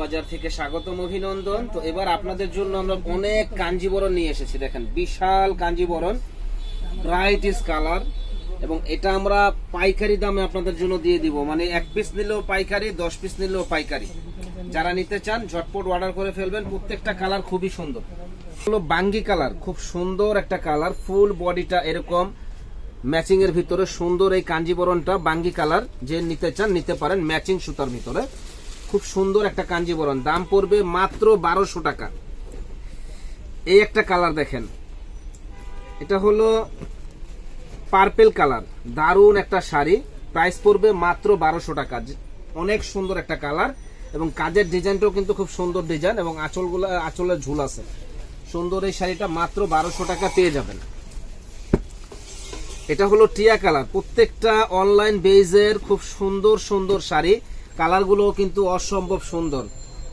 বাজার থেকে স্বাগতম অভিনন্দন। তো এবার আপনাদের জন্য আমরা অনেক কাঞ্জিবরণ নিয়ে এসেছি, দেখেন, বিশাল কাঞ্জিবরণ কালার এবং এটা আমরা পাইকারি দামে আপনাদের জন্য দিয়ে দিব। মানে এক পিস নিলেও পাইকারি, দশ পিস নিলেও পাইকারি। যারা নিতে চান, ঝটপট অর্ডার করে ফেলবেন, প্রত্যেকটা কালার খুবই সুন্দর। হলো বাঙ্গি কালার খুব সুন্দর একটা কালার ফুল বডিটা এরকম ম্যাচিং এর ভিতরে সুন্দর এই কাঞ্জিবরণটা বাঙ্গি কালার যে নিতে চান, নিতে পারেন ম্যাচিং সুতার ভিতরে। খুব সুন্দর একটা কাঞ্জিবরণ দাম পড়বে মাত্র বারোশো টাকা। এই একটা কালার দেখেন। এটা হলো পার্পেল কালার। দারুণ একটা শাড়ি। প্রাইস পড়বে মাত্র বারোশো টাকা। অনেক সুন্দর একটা কালার এবং কাজের ডিজাইনটাও কিন্তু খুব সুন্দর ডিজাইন এবং আঁচলগুলো আঁচলের ঝুল আছে। সুন্দর এই শাড়িটা মাত্র বারোশো টাকা পেয়ে যাবেন। এটা হলো টিয়া কালার। প্রত্যেকটা অনলাইন বেজের খুব সুন্দর সুন্দর শাড়ি। কালারগুলো কিন্তু অসম্ভব সুন্দর।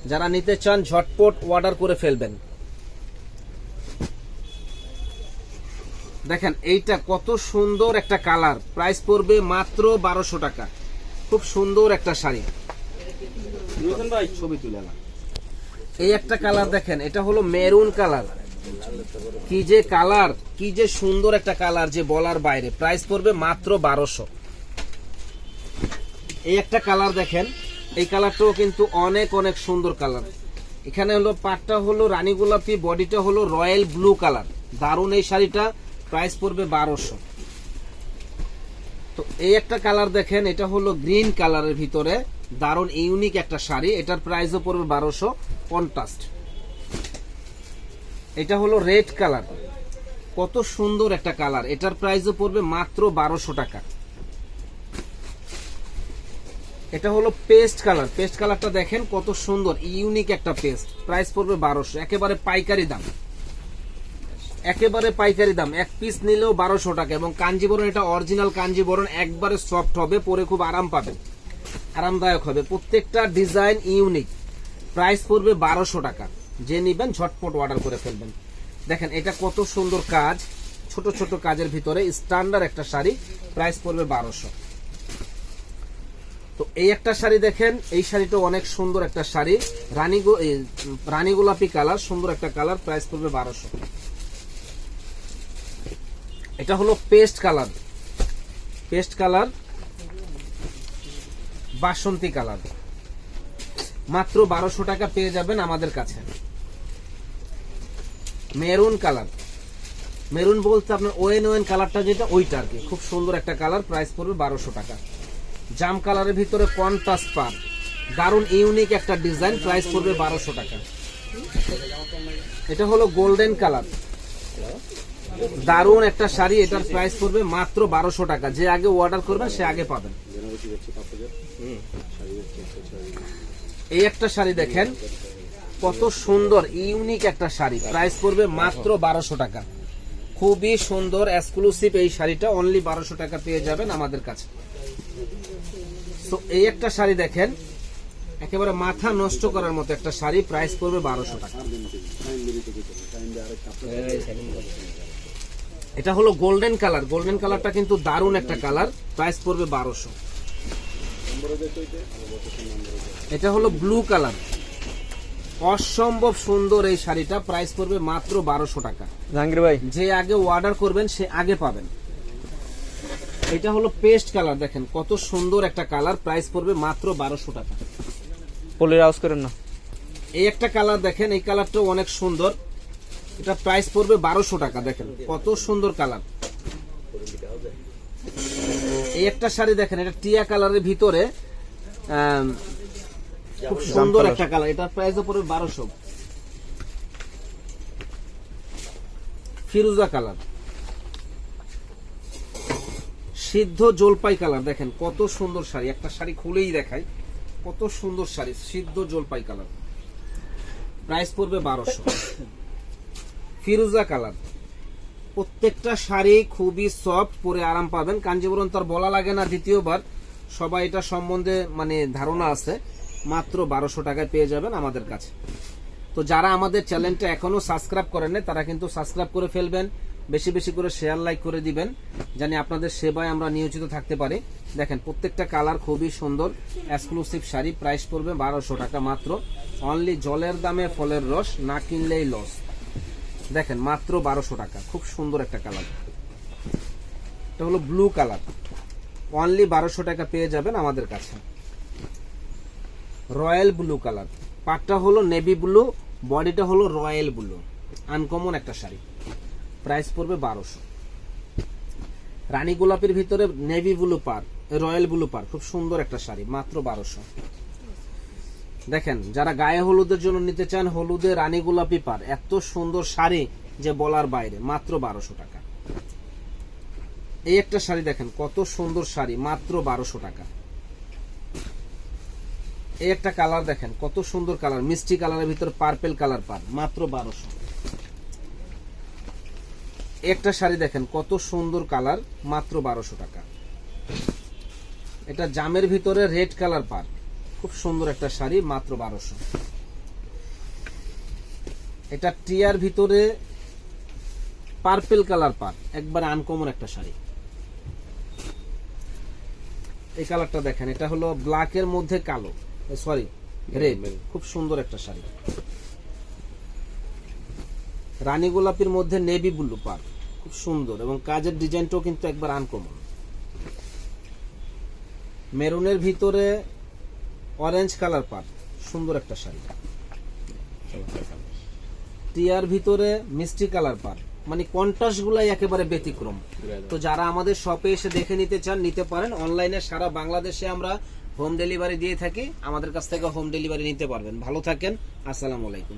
যারা নিতে চান ঝটপট অর্ডার করে ফেলবেন। দেখেন এইটা কত সুন্দর একটা কালার। প্রাইস পড়বে মাত্র বারোশো টাকা। খুব সুন্দর একটা শাড়ি। ভাই? ছবি তুলে এই একটা কালার দেখেন এটা হলো মেরুন কালার। কি যে কালার কি যে সুন্দর একটা কালার যে বলার বাইরে। প্রাইস পড়বে মাত্র বারোশো। এই একটা কালার দেখেন। এই কালারটাও কিন্তু অনেক অনেক সুন্দর কালার। এখানে হলো পাটটা হলো রানী গোলাপি, বডিটা হলো রয়্যাল ব্লু কালার। দারুণ এই শাড়িটা প্রাইস পড়বে বারোশো। তো এই একটা কালার দেখেন, এটা হলো গ্রিন কালারের ভিতরে। দারুণ ইউনিক একটা শাড়ি। এটার প্রাইসও পড়বে বারোশো কন্ট্রাস্ট এটা হলো রেড কালার। কত সুন্দর একটা কালার। এটার প্রাইসও পড়বে মাত্র বারোশো টাকা। এটা হলো পেস্ট কালার। পেস্ট কালারটা দেখেন কত সুন্দর, ইউনিক একটা পেস্ট। প্রাইস পড়বে বারোশো। একেবারে পাইকারি দাম। একেবারে পাইকারি দাম। এক পিস নিলেও বারোশো টাকা। এবং কাঞ্জিবরণ, এটা অরিজিনাল কাঞ্জিবরণ, একবারে সফট হবে, পরে খুব আরাম পাবেন। আরামদায়ক হবে। প্রত্যেকটা ডিজাইন ইউনিক। প্রাইস পড়বে বারোশো টাকা। যে নিবেন, ঝটপট অর্ডার করে ফেলবেন। দেখেন, এটা কত সুন্দর কাজ। ছোট ছোট কাজের ভিতরে স্ট্যান্ডার্ড একটা শাড়ি। প্রাইস পড়বে বারোশো। তো এই একটা শাড়ি দেখেন, এই শাড়িটা অনেক সুন্দর একটা শাড়ি। রানী রানী গোলাপি কালার, সুন্দর একটা কালার প্রাইস পড়বে বারোশো। এটা হলো পেস্ট কালার। পেস্ট কালার, বাসন্তী কালার। মাত্র বারোশো টাকা পেয়ে যাবেন আমাদের কাছে। Maroon colour. মেরুন বলতে আপনার ওয়েন ওয়েন কালারটা যেটা, ওইটা আর কি। খুব সুন্দর একটা কালার প্রাইস পড়বে বারোশো টাকা। জাম কালারের ভিতরে কন্ট্রাস্ট পার দারুণ ইউনিক একটা ডিজাইন, প্রাইস পড়বে বারোশো টাকা। এটা হলো গোল্ডেন কালার। দারুণ একটা শাড়ি, এটার প্রাইস পড়বে মাত্র বারোশো টাকা। যে আগে অর্ডার করবেন, সে আগে পাবেন। এই একটা শাড়ি দেখেন, কত সুন্দর, ইউনিক একটা শাড়ি। প্রাইস পড়বে মাত্র বারোশো টাকা। খুবই সুন্দর এক্সক্লুসিভ এই শাড়িটা। অনলি বারোশো টাকা পেয়ে যাবেন আমাদের কাছে। তো এই একটা শাড়ি দেখেন একেবারে মাথা নষ্ট করার মতো একটা শাড়ি প্রাইস পড়বে বারোশো টাকা। এটা হলো গোল্ডেন কালার গোল্ডেন কালারটা কিন্তু দারুণ একটা কালার প্রাইস পড়বে বারোশো। এটা হলো ব্লু কালার অসম্ভব সুন্দর এই শাড়িটা প্রাইস পড়বে মাত্র বারোশো টাকা। জাহাঙ্গীর ভাই। যে আগে অর্ডার করবেন সে আগে পাবেন। এটা হলো পেস্ট কালার দেখেন কত সুন্দর একটা কালার প্রাইস পড়বে মাত্র বারোশো টাকা। পলির আওয়াজ করেন না। এই একটা কালার দেখেন এই কালারটাও অনেক সুন্দর। এটা প্রাইস পড়বে বারোশো টাকা দেখেন কত সুন্দর কালার এই একটা শাড়ি দেখেন এটা টিয়া কালারের ভিতরে খুব সুন্দর একটা কালার এটার প্রাইস পড়বে বারোশো। ফিরুজা কালার সিদ্ধ জলপাই কালার, দেখেন কত সুন্দর শাড়ি, একটা শাড়ি খুলেই দেখায় কত সুন্দর শাড়ি, সিদ্ধ জলপাই কালার। প্রাইস পড়বে বারোশো। ফিরুজা কালার। প্রত্যেকটা শাড়ি খুবই সফট পরে আরাম পাবেন। কাঞ্জিবরণ তার বলা লাগে না দ্বিতীয়বার। সবাই এটা সম্বন্ধে মানে ধারণা আছে। মাত্র বারোশো টাকায় পেয়ে যাবেন আমাদের কাছে। তো যারা আমাদের চ্যানেলটা এখনও সাবস্ক্রাইব করেন তারা কিন্তু সাবস্ক্রাইব করে ফেলবেন। বেশি বেশি করে শেয়ার লাইক করে দিবেন, জানি আপনাদের সেবায় আমরা নিয়োজিত থাকতে পারি। দেখেন, প্রত্যেকটা কালার খুবই সুন্দর এক্সক্লুসিভ শাড়ি প্রাইস পড়বে বারোশো টাকা মাত্র। অনলি জলের দামে ফলের রস, না কিনলেই লস দেখেন, মাত্র বারোশো টাকা, খুব সুন্দর একটা কালার এটা হলো ব্লু কালার অনলি বারোশো টাকা পেয়ে যাবেন আমাদের কাছে। Royal blue colour. পাটটা হলো নেভি ব্লু, বডিটা হলো রয়্যাল ব্লু। আনকমন একটা শাড়ি। প্রাইস পড়বে বারোশো। রানী গোলাপের ভিতরে নেভি ব্লু পার, রয়্যাল ব্লু পার, খুব সুন্দর একটা শাড়ি, মাত্র বারোশো। দেখেন, যারা গায়ে হলুদের জন্য নিতে চান, হলুদে রানী গোলাপি পার, এত সুন্দর শাড়ি যে বলার বাইরে, মাত্র বারোশো টাকা। এই একটা শাড়ি দেখেন, কত সুন্দর শাড়ি, মাত্র বারোশো টাকা। এই একটা কালার দেখেন, কত সুন্দর কালার, মিষ্টি কালারের ভিতর পার্পেল কালার পার, মাত্র বারোশো। একটা শাড়ি দেখেন কত সুন্দর কালার মাত্র বারোশো টাকা। এটা জামের ভিতরে রেড কালার পার। খুব সুন্দর একটা শাড়ি মাত্র বারোশো। এটা টিয়ার ভিতরে পার্পেল কালার পার একবার আনকমন একটা শাড়ি। এই কালারটা দেখেন এটা হলো ব্ল্যাকের মধ্যে কালো সরি রেড খুব সুন্দর একটা শাড়ি। রানী গোলাপির মধ্যে নেভি ব্লু পার। খুব সুন্দর এবং কাজের ডিজাইনটাও কিন্তু একবার আনকমন মেরুনের ভিতরে অরেঞ্জ কালার পার সুন্দর একটা শাড়ি। টিয়ার ভিতরে মিষ্টি কালার পার মানে কন্ট্রাস্ট গুলাই একেবারে ব্যতিক্রম। তো যারা আমাদের শপে এসে দেখে নিতে চান, নিতে পারেন। অনলাইনে সারা বাংলাদেশে আমরা হোম ডেলিভারি দিয়ে থাকি। আমাদের কাছ থেকে হোম ডেলিভারি নিতে পারবেন। ভালো থাকেন। আসসালামু আলাইকুম।